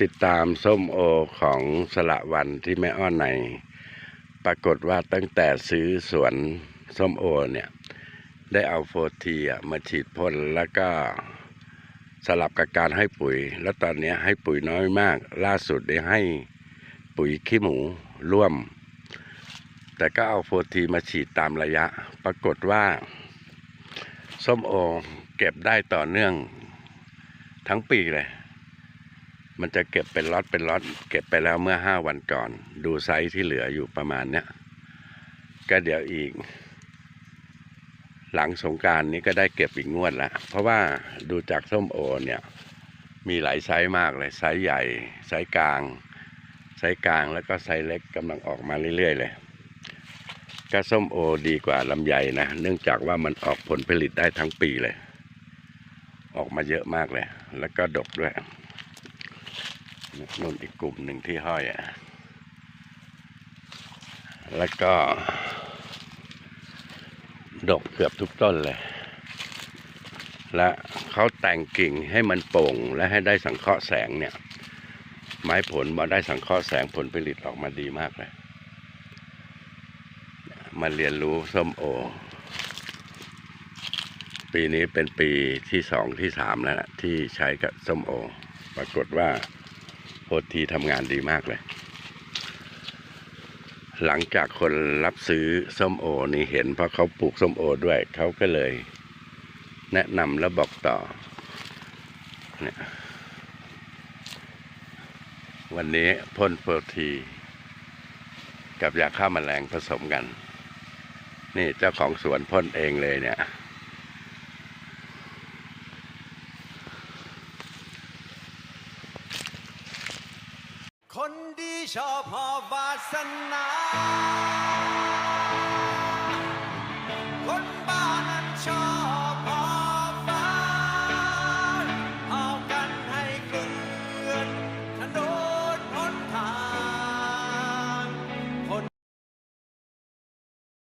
ติดตามส้มโอของสละวันที่แม่อ้อนใน ปรากฏว่าตั้งแต่ซื้อสวนส้มโอเนี่ย ได้เอาโฟทีมาฉีดพ่นแล้วก็สลับกับการให้ปุ๋ย แล้วตอนนี้ให้ปุ๋ยน้อยมาก ล่าสุดได้ให้ปุ๋ยขี้หมูร่วม แต่ก็เอาโฟทีมาฉีดตามระยะ ปรากฏว่า ส้มโอเก็บได้ต่อเนื่องทั้งปีเลย มันจะเก็บเป็นล็อตเป็นล็อตเก็บไปแล้วเมื่อห้าวันก่อน ดูไซส์ที่เหลืออยู่ประมาณเนี้ยก็เดี๋ยวอีก หลังสงการนี้ก็ได้เก็บอีกงวดละเพราะว่าดูจากส้มโอเนี่ยมีหลายไซส์มากเลยไซส์ใหญ่ไซส์กลาง ไซส์กลางแล้วก็ไซส์เล็กกำลังออกมาเรื่อยๆเลยก็ส้มโอดีกว่าลำไยนะ เนื่องจากว่ามันออกผลผลิตได้ทั้งปีเลย ออกมาเยอะมากเลย แล้วก็ดกด้วย นู่นอีกกลุ่มหนึ่งที่ห้อยอะแล้วก็ ดกเกือบทุกต้นเลย และเขาแต่งกิ่งให้มันโป่งและให้ได้สังเคราะห์แสงเนี่ย ไม้ผลมาได้สังเคราะห์แสงผลผลิตออกมาดีมากเลยมาเรียนรู้ส้มโอ ปีนี้เป็นปีที่สองที่สามแล้วนะที่ใช้กับส้มโอ ปรากฏว่า โพธีทำงานดีมากเลย หลังจากคนรับซื้อส้มโอนี่เห็นเพราะเขาปลูกส้มโอด้วย เขาก็เลย แนะนำและบอกต่อเนี่ยวันนี้พ่นโพธีกับยาฆ่าแมลงผสมกัน นี่เจ้าของสวนพ่นเองเลยเนี่ย คนดีชอบหอบวาสนา